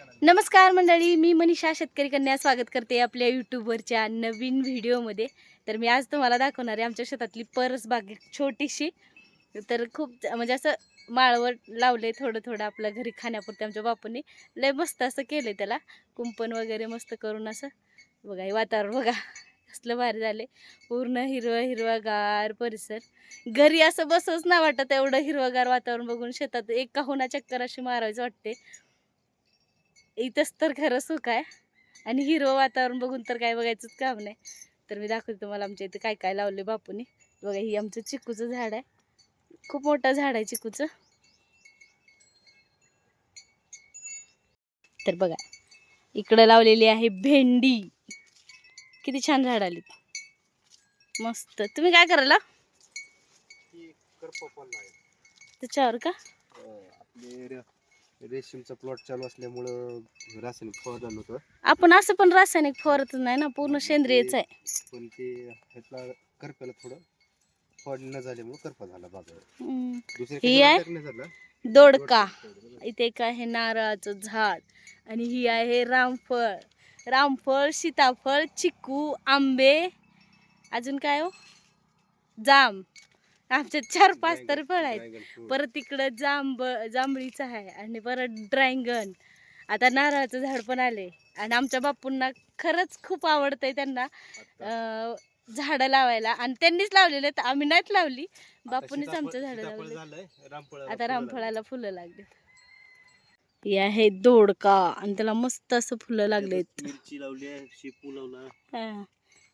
नमस्कार मंडळी मी मनीषा शेतकरी कन्या. स्वागत करते आपल्या यूट्यूबवरच्या नवीन व्हिडिओमध्ये. तर मी आज तुम्हाला दाखवणार आहे आमच्या शेतातली परस बाग एक छोटीशी. तर खूप म्हणजे असं माळवर लावले थोडं थोडं आपल्या घरी खाण्यापुरते आमच्या बापूंनी. लय मस्त असं केलं त्याला. कुंपण वगैरे मस्त करून असं. बघा हे वातावरण बघा. कसलं भारी झाले पूर्ण हिरवं हिरवागार परिसर. घरी असं बसच ना वाटत एवढं हिरवगार वातावरण बघून शेतात एक काहुना चक्कर अशी मारायचं वाटते. इथंच तर खरं सुख आहे. आणि हिरवं वातावरण बघून तर काय बघायचंच काम नाही. तर मी दाखवते तुम्हाला आमच्या इथे काय काय लावले बापूने. बघा ही आमचं चिकूचं झाड आहे. खूप मोठं झाड आहे चिकूचं. तर बघा इकडं लावलेली आहे भेंडी. किती छान झाड आली मस्त. तुम्ही काय करायला? त्याच्यावर का? रे- रेशीमचा प्लॉट चालू असल्यामुळं रासायनिक फवारलं होतं आपण असं पण रासायनिक फवारतच नाही ना पूर्ण सेंद्रियच आहे पण ते ह्यातला करप्याला थोडं फवारणी न झाल्यामुळं करपा झाला बाजार हम्म. ही आहे? झाला दोडका. इथे एक आहे नारळाचं झाड आणि ही आहे रामफळ रामफळ सीताफळ चिकू आंबे अजून काय हो जाम आमच्यात चार पाच तरी फळ आहेत. fruit. परत इकडं जांब जांभळीचं आहे आणि परत ड्रॅगन आता नारळाचं झाड पण आले आणि आमच्या बापूंना खरंच खूप आवडतंय त्यांना झाडं लावायला. आणि त्यांनीच लावलेले आहेत. आम्ही नाहीत लावली. बापूंनीच आमचं झाडं लावले आता रामफळाला फुलं लागले हे आहे दोडका. आणि त्याला मस्त असं फुलं लागली. लागलेत. हा.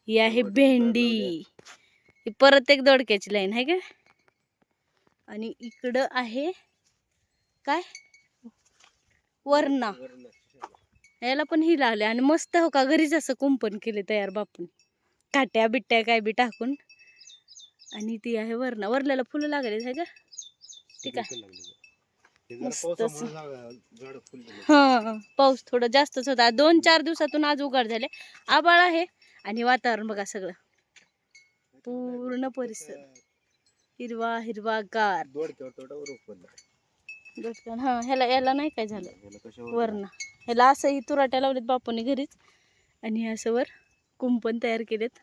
ही आहे भेंडी. ही परत एक दोडक्याची लाईन आहे का? आणि इकडं आहे काय? वरणा. याला पण ही लागले आणि मस्त हो का घरीच असं कुंपण केले तयार बापून. काट्या बिट्ट्या काय बी टाकून. आणि ती आहे वरणा. वरल्याला फुलं लागले आहे का? ठीक आहे. मस्त पावसामुळं हा पाऊस थोडा जास्तच होता. दोन चार दिवसातून आज उघड झाले. आबाळ आहे. आणि वातावरण बघा सगळं. पूर्ण परिसर. हिरवा हिरवा गार. हा ह्याला याला नाही काय झालं? वरणा ह्याला असंही तुराट्या लावलेत बापूने घरीच. आणि असं वर कुंपण तयार केलेत.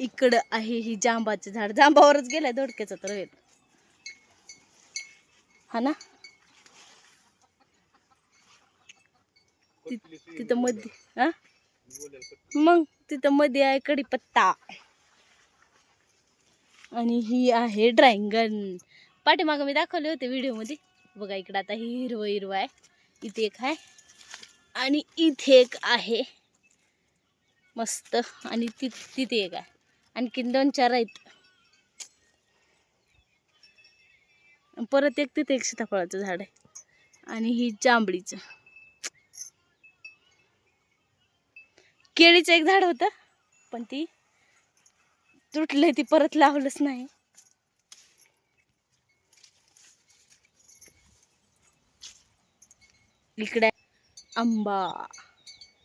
इकडं आहे ही जांबाचं झाड. जांबावरच गेलाय दोडक्याचा तर वेल. हा ना? तिथं मध्ये हा? मग तिथं मध्ये आहे कढीपत्ता. आणि ही आहे ड्रॅगन. पाठीमागं मी दाखवले होते व्हिडिओमध्ये. बघा इकडं आता ही हिरवं हिरवं आहे. इथे एक आहे. आणि इथे एक आहे. मस्त. आणि ति तिथे एक आहे. आणखीन दोन चार आहेत. परत एक तिथे एक सीताफळाचं झाड आहे. आणि ही जांभळीचं. केळीचं एक झाड होतं पण ती तुटलंय ती परत लावलंच नाही. इकडे आंबा.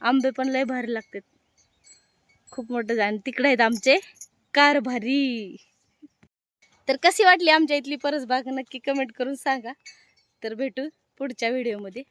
आंबे पण लय भारी लागतात. खूप मोठं आणि तिकडे आहेत आमचे कारभारी. तर कशी वाटली आमच्या इथली परसबाग? नक्की कमेंट करून सांगा. तर भेटू पुढच्या व्हिडिओमध्ये